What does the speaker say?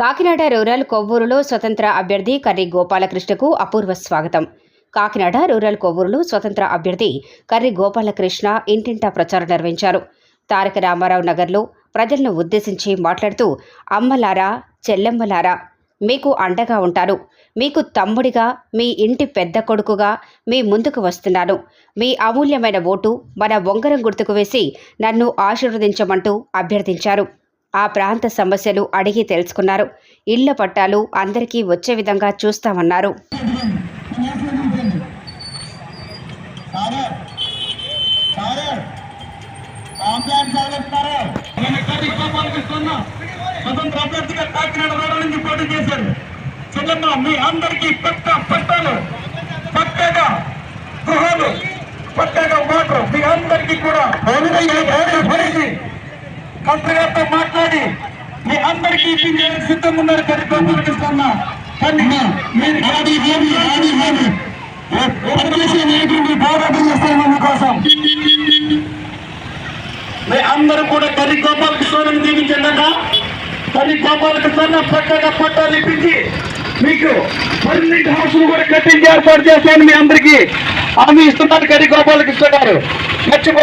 Kakinada rural కొవ్వూరులో స్వతంత్ర అభ్యర్థి కర్రి గోపాలకృష్ణకు అపూర్వ స్వాగతం. కాకినాడ రూరల్ కొవ్వూరులో స్వతంత్ర అభ్యర్థి కర్రి గోపాలకృష్ణ ఇంటింటా ప్రచారం నిర్వహించారు. తారక రామారావు నగర్లో ప్రజలను ఉద్దేశించి మాట్లాడుతూ అమ్మలారా చెల్లెమ్మలారా మీకు అండగా ఉంటాను. మీకు తమ్ముడిగా మీ ఇంటి పెద్ద కొడుకుగా మీ ముందుకు వస్తున్నాను. మీ అమూల్యమైన ఓటు మన బొంగరం గుర్తుకు వేసి నన్ను ఆశీర్వదించమంటూ అభ్యర్థించారు. ఆ ప్రాంత సమస్యలు అడిగి తెలుసుకున్నారు ఇళ్ళ పట్టాలు అందరికీ వచ్చే విధంగా చూస్తామన్నారు మీ అందరికీ పట్ట పట్టాలు పట్టగా గృహాలు పట్టగా వాటర్ మీ అందరికీ కూడా కలెక్టర్ గారితో మాట్లాడి మీ అందరికీ ఇప్పించేందుకు సిద్ధంగా ఉన్నారు. కానీ పోరాటం చేస్తాను మీకోసం మీ అందరూ కూడా కరి గోపాలకృష్ణని దీవించండి కరి గోపాలకృష్ణ పట్టగా పట్టాలు ఇప్పించి మీకు పన్నెండు హౌసులు కూడా కట్టించి ఏర్పాటు చేస్తాను మీ అందరికీ హామీ ఇస్తున్నారు. కరి గోపాలకృష్ణ గారు. మర్చిపో